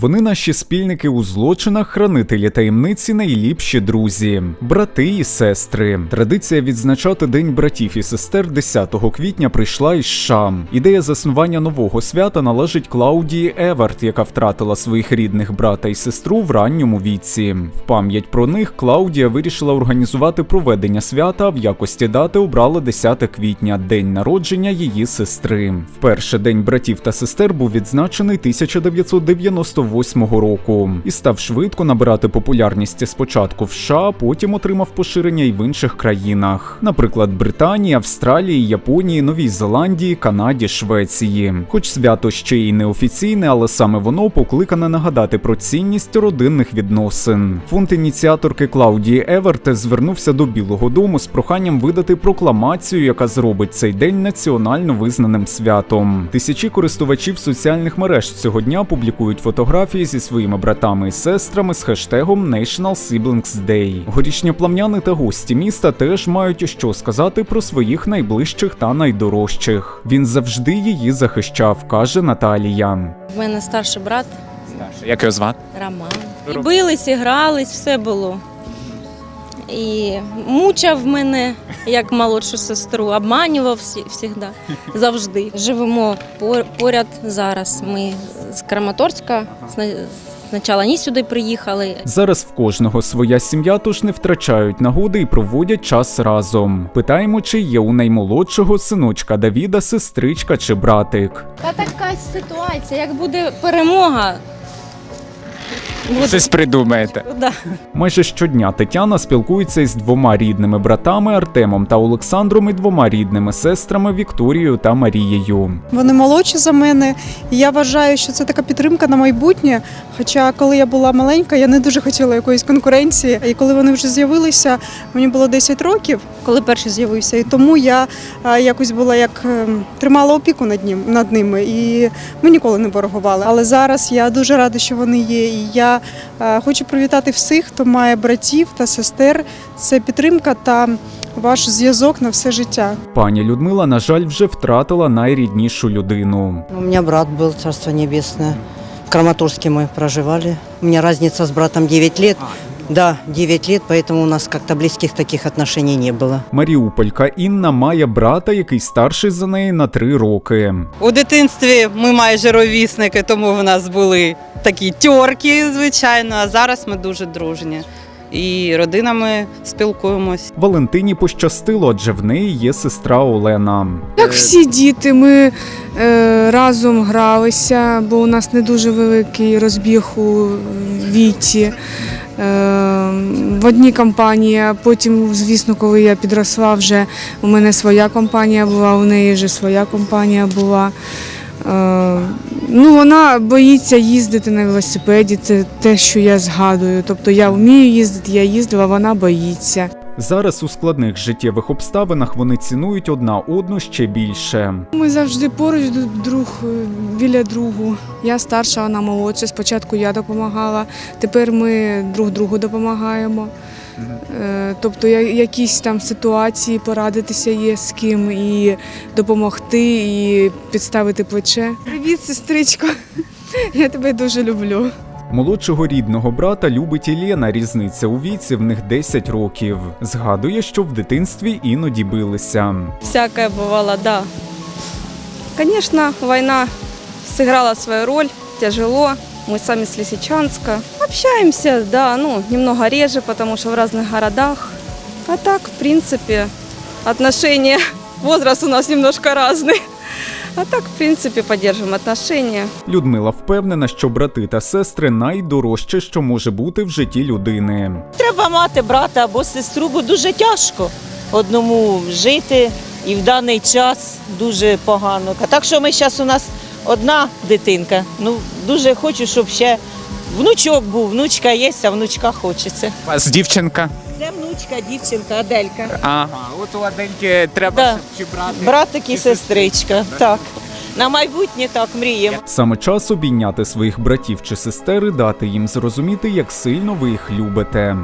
Вони наші спільники у злочинах, хранителі таємниці, найліпші друзі, брати і сестри. Традиція відзначати День братів і сестер 10 квітня прийшла із США. Ідея заснування нового свята належить Клаудії Еверт, яка втратила своїх рідних брата і сестру в ранньому віці. В пам'ять про них Клаудія вирішила організувати проведення свята. В якості дати обрала 10 квітня, день народження її сестри. Вперше день братів та сестер був відзначений 1998 року і став швидко набирати популярність спочатку в США, потім отримав поширення й в інших країнах, наприклад, Британії, Австралії, Японії, Новій Зеландії, Канаді, Швеції. Хоч свято ще й неофіційне, але саме воно покликане нагадати про цінність родинних відносин. Фонд ініціаторки Клаудії Еверт звернувся до Білого Дому з проханням видати прокламацію, яка зробить цей день національно визнаним святом. Тисячі користувачів соціальних мереж цього дня публікують фотографії зі своїми братами і сестрами з хештегом National Siblings Day. Горішньоплавняни та гості міста теж мають що сказати про своїх найближчих та найдорожчих. Він завжди її захищав, каже Наталія. В мене старший брат Як його звати? Роман. І бились, і грались, все було. І мучав мене як молодшу сестру, обманював завжди. Живемо пор- поряд зараз. Ми з Краматорська. Спочатку вони сюди приїхали. Зараз в кожного своя сім'я, тож не втрачають нагоди і проводять час разом. Питаємо, чи є у наймолодшого синочка Давіда, сестричка чи братик. Та така ситуація, як буде перемога. Буде. Щось придумаєте. Да. Майже щодня Тетяна спілкується із двома рідними братами Артемом та Олександром і двома рідними сестрами Вікторією та Марією. Вони молодші за мене. І я вважаю, що це така підтримка на майбутнє. Хоча, коли я була маленька, я не дуже хотіла якоїсь конкуренції. І коли вони вже з'явилися, мені було 10 років, коли перший з'явився. І тому я якось була як ем, тримала опіку над ним над ними. І ми ніколи не ворогували. Але зараз я дуже рада, що вони є. І я е, хочу привітати всіх, хто має братів та сестер. Це підтримка та ваш зв'язок на все життя. Пані Людмила, на жаль, вже втратила найріднішу людину. У мене брат був царство небесне. В Краматорске мы проживали. У меня разница с братом 9 лет. Да, 9 лет, поэтому у нас как-то близких таких отношений не было. Маріуполька Інна має брата, який старший за неї на три роки. У дитинстві ми майже ровісники, тому в нас були такі тьорки, звичайно. А зараз ми дуже дружні. І родинами спілкуємось. Валентині пощастило, адже в неї є сестра Олена. Як всі діти, ми е, разом гралися, бо у нас не дуже великий розбіг у віці. Е, в одній компанії, потім, звісно, коли я підросла, вже у мене своя компанія була, у неї вже своя компанія була. Е, ну, вона боїться їздити на велосипеді, це те, що я згадую. Тобто я вмію їздити, я їздила, вона боїться. Зараз у складних життєвих обставинах вони цінують одна одну ще більше. Ми завжди поруч друг е, біля другу. Я старша, вона молодша. Спочатку я допомагала, тепер ми друг другу допомагаємо. Е, Тобто якісь там ситуації порадитися є з ким і допомогти, і підставити плече. Привіт, сестричко! Я тебе дуже люблю. Молодшого рідного брата любить і Лєна, різниця у віці в них 10 років. Згадує, що в дитинстві іноді билися. Всякое бывало, да. Конечно, война сыграла свою роль, тяжело. Мы сами с Лисичанска. Общаемся, да, ну, немного реже, потому что в разных городах. А так, в принципе, отношения, возраст у нас немножко разный. А так, в принципе, поддерживаем отношения. Людмила впевнена, що брати та сестри найдорожче, що може бути в житті людини. Треба мати брата або сестру, бо дуже тяжко одному жити і в даний час дуже погано. А Так що ми зараз у нас одна дитинка. Ну дуже хочу, щоб ще внучок був. Внучка є, а внучка хочеться. У вас дівчинка? Це внучка, дівчинка, Аделька. Ага, от у Адельки треба Да. щоб чи брати. Братик і сестричка. Так. На майбутнє так мріємо. Саме час обійняти своїх братів чи сестер і дати їм зрозуміти, як сильно ви їх любите.